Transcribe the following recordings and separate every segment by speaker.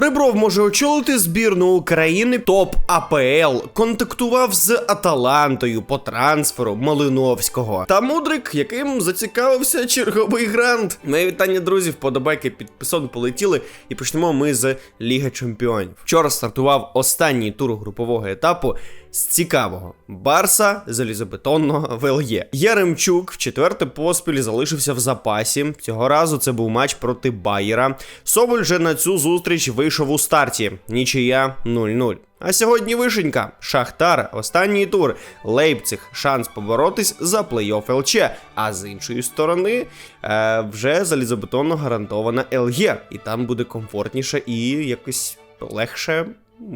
Speaker 1: Ребров може очолити збірну України топ АПЛ, контактував з Аталантою по трансферу Малиновського. Та мудрик, яким зацікавився черговий грант. Мої вітання, друзі, вподобайки підписон полетіли, і почнемо ми з Ліги Чемпіонів. Вчора стартував останній тур групового етапу з цікавого Барса залізобетонного ВЛЄ. Яремчук в четверте поспіль залишився в запасі. Цього разу це був матч проти Байєра. Соболь же на цю зустріч вийшов у старті. Нічия 0-0. А сьогодні вишенька, Шахтар, останній тур, Лейпциг, шанс поборотись за плей-офф ЛЧ. А з іншої сторони е, вже залізобетонно гарантована ЛЄ, і там буде комфортніше і якось легше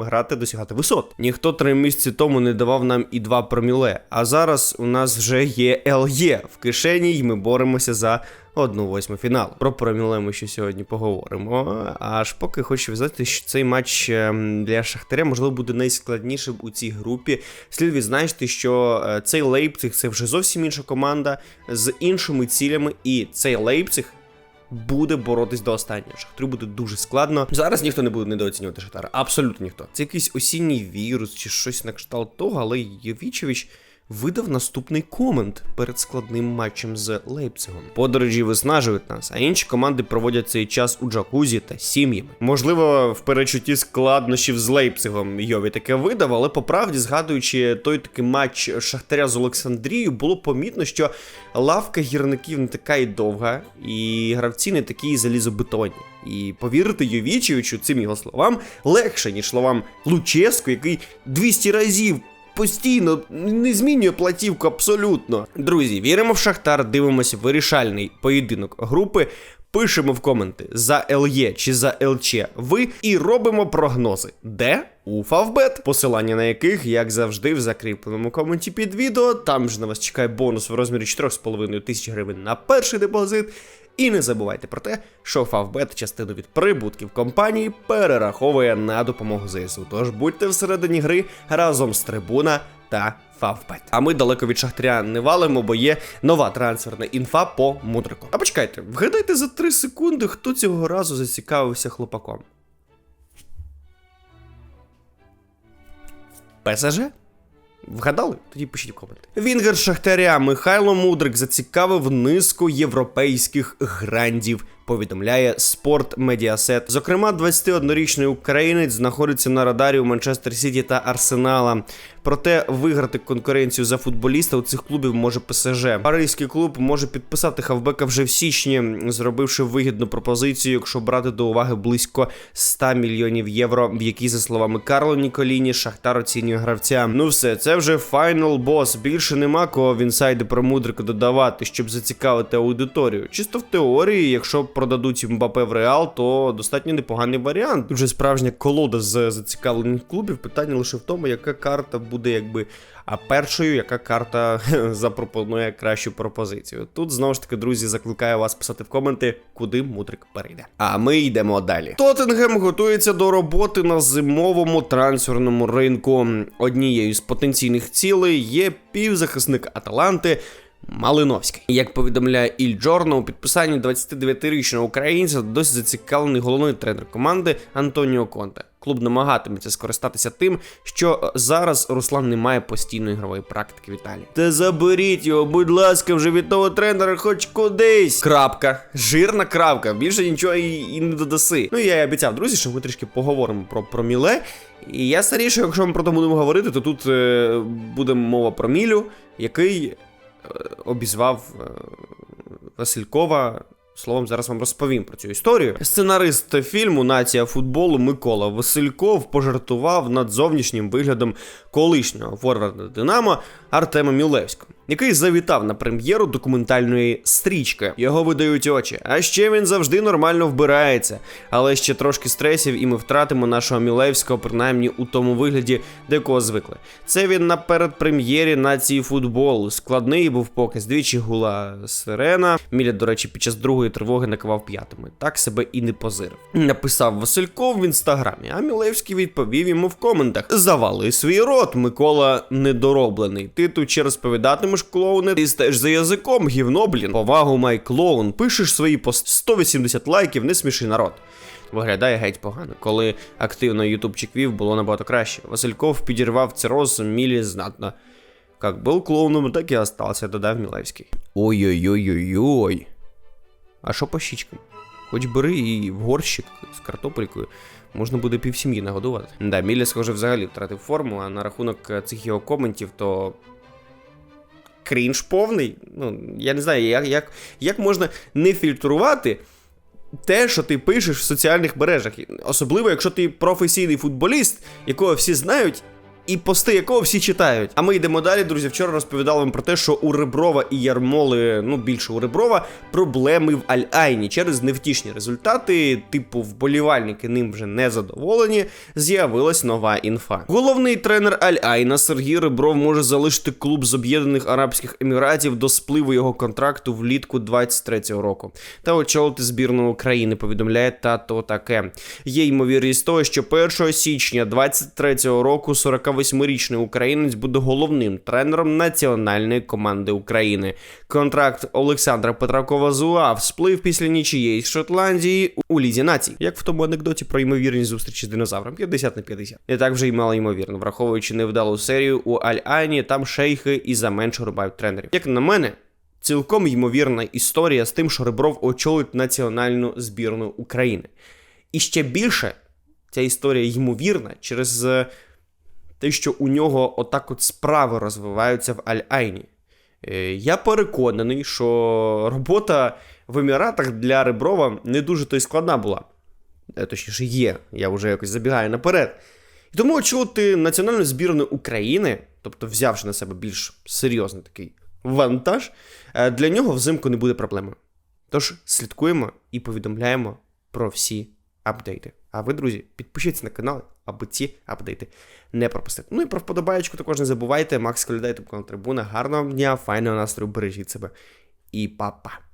Speaker 1: грати досягати висот. Ніхто три місяці тому не давав нам і два проміле. А зараз у нас вже є ЛЄ в кишені, і ми боремося за одну восьму фіналу. Про проміле ми ще сьогодні поговоримо. Аж поки хочу сказати, що цей матч ем, для Шахтаря можливо буде найскладнішим у цій групі. Слід відзначити, що е, цей Лейпциг це вже зовсім інша команда з іншими цілями, і цей Лейпциг буде боротись до останнього. Шахтарю буде дуже складно. Зараз ніхто не буде недооцінювати Шахтара. Абсолютно ніхто. Це якийсь осінній вірус чи щось на кшталт того, але Євічевич видав наступний комент перед складним матчем з Лейпцигом. Подорожі виснажують нас, а інші команди проводять цей час у джакузі та сім'ями. Можливо, в перечутті складнощів з Лейпцигом Йові таке видав, але по правді, згадуючи той такий матч Шахтаря з Олександрією, було помітно, що лавка гірників не така і довга, і гравці не такі залізобетонні. І повірити Йовічевичу цим його словам легше, ніж словам Луческу, який 200 разів постійно не змінює платівку абсолютно. Друзі, віримо в Шахтар, дивимося вирішальний поєдинок групи. Пишемо в коменти за ЛЄ чи за ЛЧ ви і робимо прогнози. Де? У Фавбет, посилання на яких, як завжди, в закріпленому коменті під відео. Там ж на вас чекає бонус в розмірі 4,5 тисяч гривень на перший депозит. І не забувайте про те, що Фавбет частину від прибутків компанії перераховує на допомогу ЗСУ. Тож будьте всередині гри разом з трибуна та Фавбет. А ми далеко від шахтаря не валимо, бо є нова трансферна інфа по мудрику. А почекайте, вгадайте за 3 секунди, хто цього разу зацікавився хлопаком. ПСЖ? Вгадали? Тоді пишіть в коменти. Вінгер Шахтаря Михайло Мудрик зацікавив низку європейських грандів. Повідомляє Спорт Медіасет. Зокрема, 21-річний українець знаходиться на радарі у Манчестер Сіті та Арсенала. Проте виграти конкуренцію за футболіста у цих клубів може ПСЖ. Паризький клуб може підписати хавбека вже в січні, зробивши вигідну пропозицію, якщо брати до уваги близько 100 мільйонів євро, в які, за словами Карло Ніколіні, Шахтар оцінює гравця. Ну все, це вже файнал бос. Більше нема кого в інсайди про мудрика додавати, щоб зацікавити аудиторію. Чисто в теорії, якщо продадуть Мбапе в Реал, то достатньо непоганий варіант. Тут справжня колода з зацікавлених клубів. Питання лише в тому, яка карта буде якби. Першою, яка карта запропонує кращу пропозицію. Тут знову ж таки, друзі, закликаю вас писати в коменти, куди мудрик перейде. А ми йдемо далі. Тоттенгем готується до роботи на зимовому трансферному ринку. Однією з потенційних цілей є півзахисник Аталанти. Малиновський. Як повідомляє Іль Джорно, у підписанні 29-річного українця досі зацікавлений головний тренер команди Антоніо Конте. Клуб намагатиметься скористатися тим, що зараз Руслан не має постійної ігрової практики в Італії. Та заберіть його, будь ласка, вже від того тренера, хоч кудись. Крапка, жирна крапка. Більше нічого і, і не додаси. Ну і я і обіцяв, друзі, що ми трішки поговоримо про проміле. І я старіше, якщо ми про то будемо говорити, то тут е, буде мова про Мілю, який обізвав е, Василькова. Словом, зараз вам розповім про цю історію. Сценарист фільму Нація футболу Микола Васильков пожартував над зовнішнім виглядом колишнього форварда Динамо Артема Мілевського, який завітав на прем'єру документальної стрічки. Його видають очі. А ще він завжди нормально вбирається. Але ще трошки стресів, і ми втратимо нашого Мілевського, принаймні у тому вигляді, до якого звикли. Це він на передпрем'єрі нації футболу. Складний був показ. Двічі гула сирена. Міля, до речі, під час другої тривоги накивав п'ятими. Так себе і не позирив. Написав Васильков в інстаграмі, а Мілевський відповів йому в коментах: Завали свій рот, Микола недороблений. Ти тут ще розповідатимеш клоуни, ти стеж за язиком, гівно, блін. Повагу май клоун. Пишеш свої пост 180 лайків, не сміши народ. Виглядає геть погано. Коли активно ютубчик вів, було набагато краще. Васильков підірвав цироз Мілі знатно. Как був клоуном, так і остався, додав Мілевський. Ой-ой-ой-ой-ой. А що по щічкам? Хоч бери і в горщик з картопелькою, можна буде півсім'ї нагодувати. Да, Міля, схоже, взагалі втратив форму, а на рахунок е, цих його коментів, то. Крінж повний. Ну, я не знаю, як, як, як можна не фільтрувати те, що ти пишеш в соціальних мережах. Особливо, якщо ти професійний футболіст, якого всі знають. І пости якого всі читають. А ми йдемо далі, друзі. Вчора розповідали вам про те, що у Реброва і Ярмоли, ну більше у Реброва, проблеми в Аль-Айні через невтішні результати, типу вболівальники ним вже не задоволені. З'явилась нова інфа. Головний тренер Аль-Айна Сергій Ребров може залишити клуб з Об'єднаних Арабських Еміратів до спливу його контракту влітку 23-го року. Та очолити збірну України повідомляє тато таке. Є ймовірність того, що 1 січня 23-го року 48-річний українець буде головним тренером національної команди України. Контракт Олександра Петракова Зуав сплив після нічиєї Шотландії у Лізі націй, як в тому анекдоті про ймовірність зустрічі з динозавром 50 на 50. І так вже й мало ймовірно, враховуючи невдалу серію у Аль-Айні, там шейхи і заменше рубають тренерів. Як на мене. Цілком ймовірна історія з тим, що Ребров очолить національну збірну України. І ще більше ця історія ймовірна через е, те, що у нього отак от справи розвиваються в Аль-Айні. Е, Я переконаний, що робота в Еміратах для Реброва не дуже то й складна була. Е, Точніше, є, я вже якось забігаю наперед. І тому очолити національну збірну України, тобто взявши на себе більш серйозний такий вантаж, е, для нього взимку не буде проблеми. Тож слідкуємо і повідомляємо про всі апдейти. А ви, друзі, підпишіться на канал, аби ці апдейти не пропустити. Ну і про вподобаєчку також не забувайте. Макс Колядай, канал Трибуна. Гарного дня, файного настрою, бережіть себе і па-па.